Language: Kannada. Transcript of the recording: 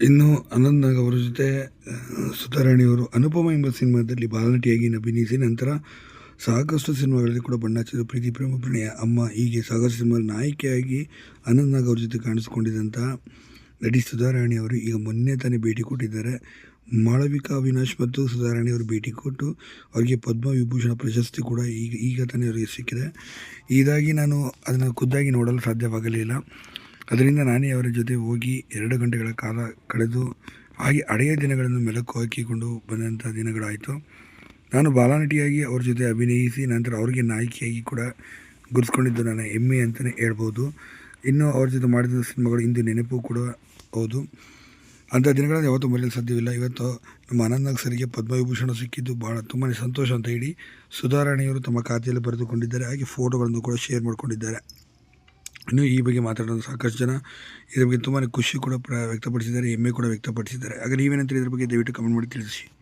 ಇನ್ನು ಅನಂತ್ ನಾಗ್ ಅವರ ಜೊತೆ ಸುಧಾರಾಣಿಯವರು ಅನುಪಮ ಎಂಬ ಸಿನಿಮಾದಲ್ಲಿ ಬಾಲನಟಿಯಾಗಿ ಅಭಿನಯಿಸಿ ನಂತರ ಸಾಕಷ್ಟು ಸಿನಿಮಾಗಳಲ್ಲಿ ಕೂಡ ಬಣ್ಣ ಹಚ್ಚಿದ ಪ್ರೀತಿ, ಪ್ರೇಮ, ಪ್ರಣಯ, ಅಮ್ಮ ಹೀಗೆ ಸಾಕಷ್ಟು ಸಿನಿಮಾ ನಾಯಕಿಯಾಗಿ ಅನಂತ್ ನಾಗ್ ಅವ್ರ ಜೊತೆ ಕಾಣಿಸ್ಕೊಂಡಿದ್ದಂಥ ನಟಿ ಸುಧಾರಾಣಿ ಅವರು ಈಗ ಮೊನ್ನೆ ತಾನೇ ಭೇಟಿ ಕೊಟ್ಟಿದ್ದಾರೆ. ಮಾಳವಿಕಾ ಅವಿನಾಶ್ ಮತ್ತು ಸುಧಾರಾಣಿ ಅವರು ಭೇಟಿ ಕೊಟ್ಟು ಅವರಿಗೆ ಪದ್ಮವಿಭೂಷಣ ಪ್ರಶಸ್ತಿ ಕೂಡ ಈಗ ಈಗ ತಾನೇ ಅವರಿಗೆ ಸಿಕ್ಕಿದೆ. ಇದಾಗಿ ನಾನು ಅದನ್ನು ಖುದ್ದಾಗಿ ನೋಡಲು ಸಾಧ್ಯವಾಗಲಿಲ್ಲ. ಅದರಿಂದ ನಾನೇ ಅವರ ಜೊತೆ ಹೋಗಿ ಎರಡು ಗಂಟೆಗಳ ಕಾಲ ಕಳೆದು ಹಾಗೆ ಹಳೆಯ ದಿನಗಳನ್ನು ಮೆಲುಕು ಹಾಕಿಕೊಂಡು ಬಂದಂಥ ದಿನಗಳಾಯಿತು. ನಾನು ಬಾಲನಟಿಯಾಗಿ ಅವ್ರ ಜೊತೆ ಅಭಿನಯಿಸಿ ನಂತರ ಅವ್ರಿಗೆ ನಾಯಕಿಯಾಗಿ ಕೂಡ ಗುರುತ್ಕೊಂಡಿದ್ದು ನನ್ನ ಹೆಮ್ಮೆ ಅಂತಲೇ ಹೇಳ್ಬೋದು. ಇನ್ನು ಅವ್ರ ಜೊತೆ ಮಾಡಿದ ಸಿನಿಮಾಗಳು ಇಂದು ನೆನಪು ಕೂಡ ಹೌದು. ಅಂಥ ದಿನಗಳಲ್ಲಿ ಯಾವತ್ತೂ ಮರೆಯಲು ಸಾಧ್ಯವಿಲ್ಲ. ಇವತ್ತು ನಮ್ಮ ಅನಂತ್ ಸರಿಗೆ ಪದ್ಮವಿಭೂಷಣ ಸಿಕ್ಕಿದ್ದು ಭಾಳ ತುಂಬಾ ಸಂತೋಷ ಅಂತ ಹೇಳಿ ಸುಧಾರಾಣಿಯವರು ತಮ್ಮ ಖಾತೆಯಲ್ಲಿ ಬರೆದುಕೊಂಡಿದ್ದಾರೆ. ಹಾಗೆ ಫೋಟೋಗಳನ್ನು ಕೂಡ ಶೇರ್ ಮಾಡಿಕೊಂಡಿದ್ದಾರೆ. ಇನ್ನು ಈ ಬಗ್ಗೆ ಮಾತಾಡೋದು ಸಾಕಷ್ಟು ಜನ ಇದ್ರ ಬಗ್ಗೆ ತುಂಬಾ ಖುಷಿ ಕೂಡ ವ್ಯಕ್ತಪಡಿಸಿದ್ದಾರೆ, ಹೆಮ್ಮೆ ಕೂಡ ವ್ಯಕ್ತಪಡಿಸಿದ್ದಾರೆ. ಹಾಗೆ ನೀವೇನಂತೀರಿ ಇದ್ರ ಬಗ್ಗೆ ದಯವಿಟ್ಟು ಕಮೆಂಟ್ ಮಾಡಿ ತಿಳಿಸಿ.